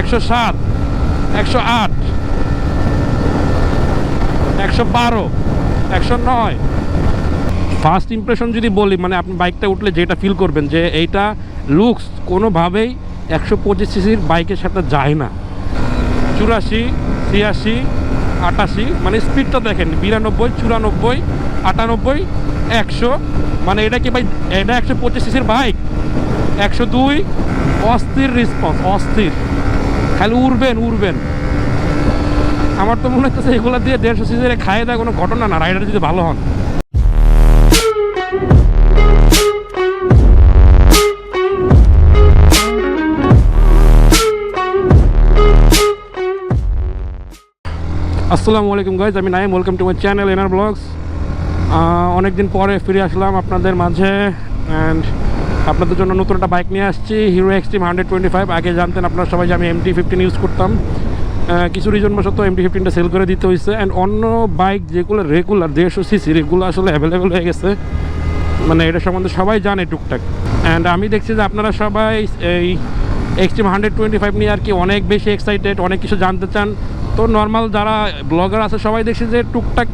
একশো সাত, একশো আট, একশো বারো, একশো নয়। ফার্স্ট ইমপ্রেশন যদি বলি মানে আপনি বাইকটা উঠলে যেটা ফিল করবেন যে এইটা লুকস কোনোভাবেই একশো পঁচিশ সিসির বাইকের সাথে যায় না। চুরাশি, ছিয়াশি, আটাশি মানে স্পিডটা দেখেন, বিরানব্বই, চুরানব্বই, আটানব্বই, একশো মানে এটা কি ভাই, এটা একশো পঁচিশ সিসির বাইক? একশো দুই, অস্থির রেসপন্স অস্থির। খালি উড়বেন উড়বেন। আমার তো মনে হচ্ছে এগুলো দিয়ে দেড়শো সিসির খাইয়ে দেওয়া কোনো ঘটনা না, রাইডার যদি ভালো হন। আসসালামু আলাইকুম গাইজ আমি Nayeem welcome to my channel এনার ব্লগস অনেকদিন পরে ফিরে আসলাম আপনাদের মাঝে অ্যান্ড আপনাদের জন্য নতুন একটা বাইক নিয়ে আসছি Hero Xtreme hundred twenty five আগে জানতেন আপনারা সবাই যে আমি এমটি ফিফটিন ইউজ করতাম। কিছু রিজন বশত এমটি ফিফটিনটা সেল করে দিতে হয়েছে। অ্যান্ড অন্য বাইক যেগুলো রেগুলার দেড়শো সিসি এগুলো আসলে অ্যাভেলেবেল হয়ে গেছে। মানে এটা সম্বন্ধে সবাই জানে টুকটাক। অ্যান্ড আমি দেখছি যে আপনারা সবাই এই এক্সট্রিম হান্ড্রেড টোয়েন্টি ফাইভ নিয়ে আর কি অনেক বেশি এক্সাইটেড অনেক কিছু জানতে চান। তো নর্মাল যারা ব্লগার আছে, সবাই দেখছি যে টুকটাক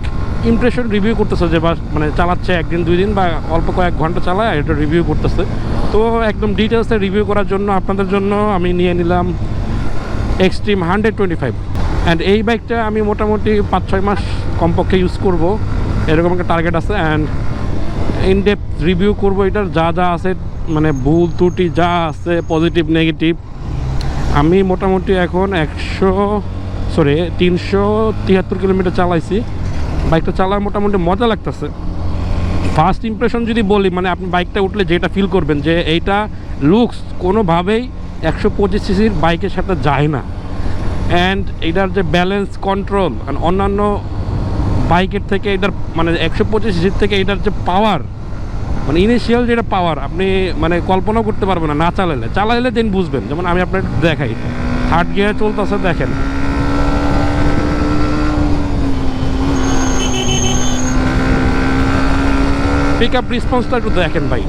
ইমপ্রেশন রিভিউ করতেছে যে মানে চালাচ্ছে একদিন, দুই দিন বা অল্প কয়েক ঘণ্টা চালায়, এটা রিভিউ করতেছে। তো একদম ডিটেলসে রিভিউ করার জন্য, আপনাদের জন্য আমি নিয়ে নিলাম Xtreme hundred twenty five and এই বাইকটা আমি মোটামুটি পাঁচ ছয় মাস কমপক্ষে ইউজ করব। এরকম একটা টার্গেট আছে অ্যান্ড ইনডেপ রিভিউ করব এটার। যা যা আছে মানে ভুল, ত্রুটি, যা আছে পজিটিভ নেগেটিভ আমি মোটামুটি এখন একশো সরি তিনশো তিয়াত্তর কিলোমিটার চালাইছি। বাইকটা চালার মোটামুটি মজা লাগতেছে। ফার্স্ট ইমপ্রেশন যদি বলি মানে আপনি বাইকটা উঠলে যেটা ফিল করবেন যে এইটা লুকস কোনোভাবেই একশো পঁচিশ সিসির বাইকের সাথে যায় না। অ্যান্ড এটার যে ব্যালেন্স কন্ট্রোল অন্যান্য বাইকের থেকে এটার মানে একশো পঁচিশ সিসির থেকে এটার যে পাওয়ার মানে ইনিশিয়াল যেটা পাওয়ার আপনি মানে কল্পনাও করতে পারবেন না না চালালে। চালাইলে দেন বুঝবেন। যেমন আমি আপনার দেখাই। থার্ড গিয়ার চলতেছে, দেখেন। পিক আপ রেসপন্সটা একটু দেখেন ভাই।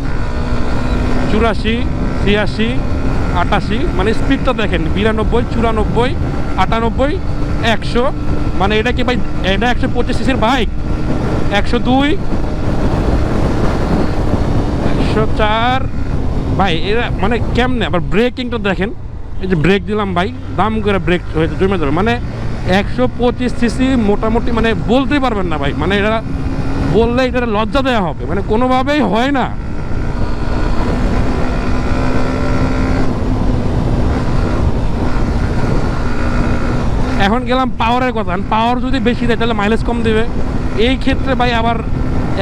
চুরাশি, ছিয়াশি, আটাশি মানে স্পিডটা দেখেন, বিরানব্বই, চুরানব্বই, আটানব্বই, একশো। মানে এটা কি ভাই, এটা একশো পঁচিশ সিসির বাইক একশো দুই, একশো চার। ভাই, এরা মানে কেমনে? আবার ব্রেকিংটা দেখেন। এই যে ব্রেক দিলাম ভাই, দাম করে ব্রেক হয়েছে, জমে ধরে। মানে একশো পঁচিশ সিসি মোটামুটি মানে বলতেই পারবেন না ভাই। মানে এরা বললে এটা লজ্জা দেওয়া হবে। মানে কোনোভাবেই হয় না। এখন গেলাম পাওয়ারের কথা। পাওয়ার যদি বেশি দেয়, তাহলে মাইলেজ কম দেবে। এই ক্ষেত্রে ভাই আবার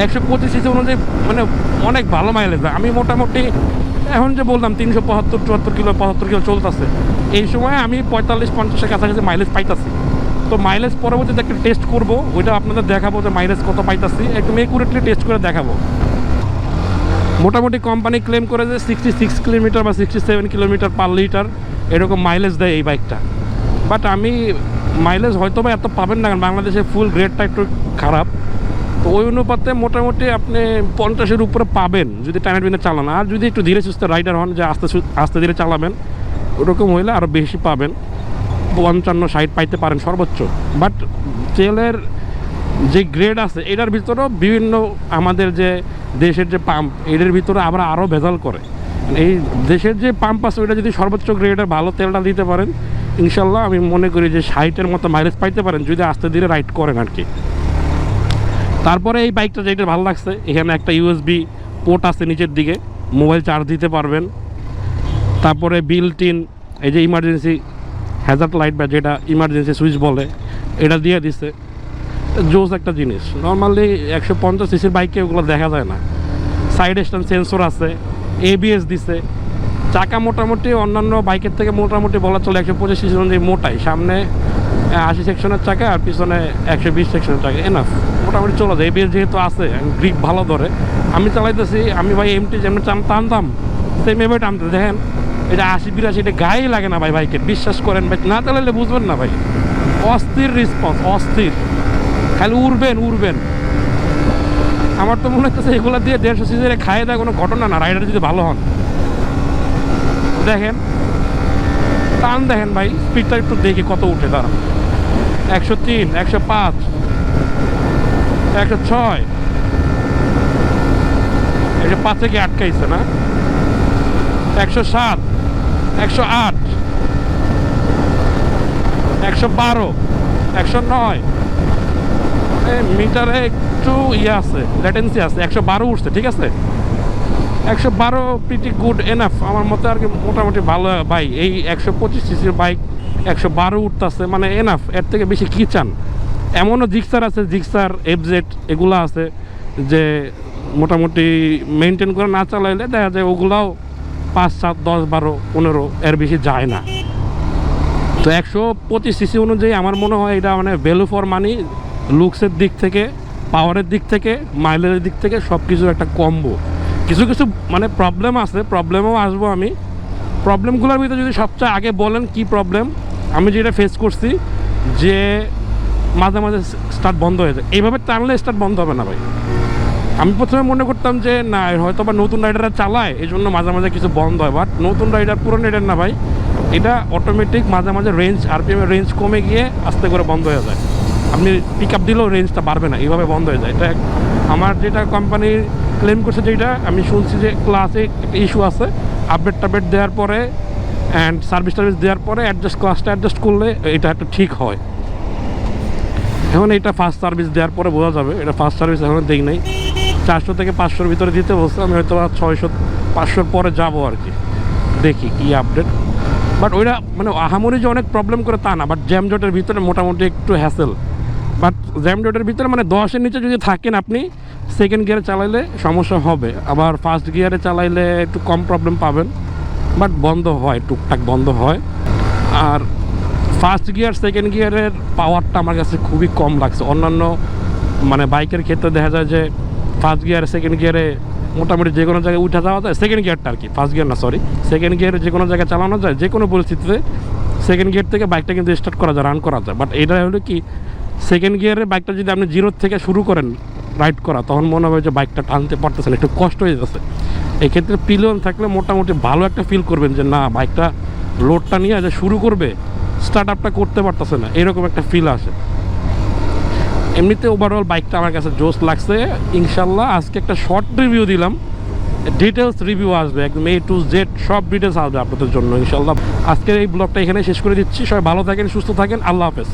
একশো পঁচিশ সিসি অনুযায়ী মানে অনেক ভালো মাইলেজ দেয় আমি মোটামুটি এখন যে বললাম, তিনশো পঁচাত্তর, চুয়াত্তর কিলো, পঁচাত্তর কিলো চলতেছে। এই সময় আমি পঁয়তাল্লিশ, পঞ্চাশের কাছাকাছি মাইলেজ পাইতাছি। তো মাইলেজ পরবর্তীতে একটা টেস্ট করব, ওইটা আপনাদের দেখাবো যে মাইলেজ কত পাইতাছি। একদম একুরেটলি টেস্ট করে দেখাবো। মোটামুটি কোম্পানি ক্লেম করে যে সিক্সটি সিক্স কিলোমিটার বা sixty seven kilometre per litre এরকম মাইলেজ দেয় এই বাইকটা বাট আমি মাইলেজ হয়তো বা এত পাবেন না বাংলাদেশে ফুল গ্রেডটা একটু খারাপ। তো ওই অনুপাতে মোটামুটি আপনি পঞ্চাশের উপরে পাবেন যদি টাইমের বিনে চালান। আর যদি একটু ধীরে সুস্থ রাইডার হন, যে আস্তে আস্তে ধীরে চালাবেন, ওরকম হইলে আরও বেশি পাবেন। পঞ্চান্ন, ষাট পাইতে পারেন সর্বোচ্চ। বাট তেলের যে গ্রেড আছে, এটার ভিতরেও বিভিন্ন আমাদের যে দেশের যে পাম্প এটার ভিতরে আবার আরও ভেজাল করে। এই দেশের যে পাম্প আছে, ওইটা যদি সর্বোচ্চ গ্রেডের ভালো তেলটা দিতে পারেন, ইনশাল্লাহ আমি মনে করি যে ষাটের মতো মাইলেজ পাইতে পারেন, যদি আস্তে ধীরে রাইড করেন আর কি। তারপরে এই বাইকটা যেটা ভালো লাগছে, এখানে একটা ইউএসবি পোর্ট আছে নিচের দিকে মোবাইল চার্জ দিতে পারবেন। তারপরে বিল্ট ইন এই যে ইমার্জেন্সি হ্যাজার্ড লাইট বা যেটা ইমার্জেন্সি সুইচ বলে, এটা দিয়ে দিছে। জোস একটা জিনিস। নর্মালি একশো পঞ্চাশ সিসির বাইকে ওগুলো দেখা যায় না। সাইড স্ট্যান্ড সেন্সর আছে এবিএস দিছে। চাকা মোটামুটি অন্যান্য বাইকের থেকে মোটামুটি বলা চলে একশো পঁচিশ সিসি অনুযায়ী মোটাই। সামনে আশি সেকশনের চাকা আর পিছনে একশো বিশ সেকশনের চাকা। এনাফ মোটামুটি চলে যায়। এবিএস যেহেতু আছে গ্রিপ ভালো ধরে। আমি চালাইতেছি, আমি ভাই এমটি যেমন টান টানতাম সেম এভাবে টানতে দেখেন এটা আশি, বিরাশি, এটা গায়ে লাগে না ভাই বাইকের বিশ্বাস করেন ভাই, না চালাইলে বুঝবেন না ভাই। অস্থির রেসপন্স অস্থির। খালি উড়বেন উড়বেন। আমার তো মনে হচ্ছে এগুলো দিয়ে দেড়শো সিজনে খাইয়ে দেওয়া কোনো ঘটনা না, রাইডার যদি ভালো হন। দেখেন, টান দেখেন ভাই স্পিডটা একটু দেখি কত উঠে তারা একশো তিন, একশো পাঁচ, একশো ছয়। একশো পাঁচে কি আটকাইছে না? একশো সাত। একশো আট, একশো বারো, একশো নয়। মিটারে একটু ইয়ে আছে ল্যাটেন্সি আছে, একশো বারো উঠছে, ঠিক আছে? একশো বারো প্রিটি গুড এনাফ আমার মতে আর কি মোটামুটি ভালো বাইক এই একশো পঁচিশ সিসির বাইক একশো বারো উঠতেছে মানে এনাফ এর থেকে বেশি কী চান? এমনও জিক্সার আছে জিক্সার এফজেড এগুলো আছে, যে মোটামুটি মেনটেন করে না চালাইলে দেখা যায় ওগুলাও পাঁচ সাত, দশ, বারো, পনেরো, এর বেশি যায় না। তো একশো পঁচিশ সিসি অনুযায়ী আমার মনে হয় এটা মানে ভ্যালু ফর মানি লুকসের দিক থেকে পাওয়ারের দিক থেকে মাইলেজের দিক থেকে সব কিছুর একটা কম্বো কিছু কিছু মানে প্রবলেম আছে প্রবলেমও আসব আমি। প্রবলেমগুলোর ভিতরে যদি সবচেয়ে আগে বলেন কি প্রবলেম আমি যেটা ফেস করছি, যে মাঝে মাঝে স্টার্ট বন্ধ হয়ে যায়। এইভাবে টানলে স্টার্ট বন্ধ হবে না ভাই। আমি প্রথমে মনে করতাম যে, না, হয়তো বা নতুন রাইডাররা চালায়। এই জন্য মাঝে মাঝে কিছু বন্ধ হয়। বাট নতুন রাইডার পুরনো রাইডার না ভাই, এটা অটোমেটিক মাঝে মাঝে রেঞ্জ আরপিএমের রেঞ্জ কমে গিয়ে আস্তে করে বন্ধ হয়ে যায়। আপনি পিক আপ দিলেও রেঞ্জটা বাড়বে না, এইভাবে বন্ধ হয়ে যায়। এটা আমার যেটা কোম্পানি ক্লেম করছে যেটা, আমি শুনছি যে ক্লাসে একটা ইস্যু আছে। আপডেট টাপডেট দেওয়ার পরে অ্যান্ড সার্ভিস টার্ভিস দেওয়ার পরে অ্যাডজাস্ট ক্লাসটা অ্যাডজাস্ট করলে এটা একটা ঠিক হয়। এখন এটা ফার্স্ট সার্ভিস দেওয়ার পরে বোঝা যাবে। এটা ফার্স্ট সার্ভিস এখন দেই নাই। চারশো থেকে পাঁচশোর ভিতরে দিতে বলছে আমি হয়তো ছয়শো, পাঁচশোর পরে যাব আর কি। দেখি কি আপডেট বাট ওইটা মানে আহামরি যে অনেক প্রবলেম করে তা না বাট জ্যাম জটের ভিতরে মোটামুটি একটু হ্যাসেল বাট জ্যাম জটের ভিতরে মানে দশের নিচে যদি থাকেন আপনি সেকেন্ড গিয়ারে চালাইলে সমস্যা হবে। আবার ফার্স্ট গিয়ারে চালাইলে একটু কম প্রবলেম পাবেন। বাট বন্ধ হয়, টুকটাক বন্ধ হয়। আর ফার্স্ট গিয়ার সেকেন্ড গিয়ারের পাওয়ারটা আমার কাছে খুবই কম লাগছে। অন্যান্য মানে বাইকের ক্ষেত্রে দেখা যায় যে ফার্স্ট গিয়ার সেকেন্ড গিয়ারে মোটামুটি যে কোনো জায়গায় উঠে যাওয়া যায়। সেকেন্ড গিয়ারটা আর কি, ফার্স্ট গিয়ার না সরি সেকেন্ড গিয়ারে যে কোনো জায়গায় চালানো যায়, যে কোনো পরিস্থিতিতে সেকেন্ড গিয়ার থেকে বাইকটা কিন্তু স্টার্ট করা যায় রান করা যায়। বাট এটা হলো কি সেকেন্ড গিয়ারে বাইকটা যদি আপনি জিরোর থেকে শুরু করেন রাইড করা, তখন মনে হবে যে বাইকটা টানতে পারতেছেন একটু কষ্ট হয়ে যাচ্ছে। এক্ষেত্রে পিলিয়ন থাকলে মোটামুটি ভালো একটা ফিল করবেন যে, না বাইকটা লোডটা নিয়ে যে শুরু করবে স্টার্ট আপটা করতে পারতেছে না। এরকম একটা ফিল আসে। এমনিতে ওভারঅল বাইকটা আমার কাছে জোস লাগছে। ইনশাল্লাহ আজকে একটা শর্ট রিভিউ দিলাম। ডিটেলস রিভিউ আসবে, একদম এ টু জেড সব ডিটেলস আসবে আপনাদের জন্য ইনশাল্লাহ আজকের এই ব্লগটা এখানে শেষ করে দিচ্ছি। সবাই ভালো থাকেন, সুস্থ থাকেন, আল্লাহ হাফেজ।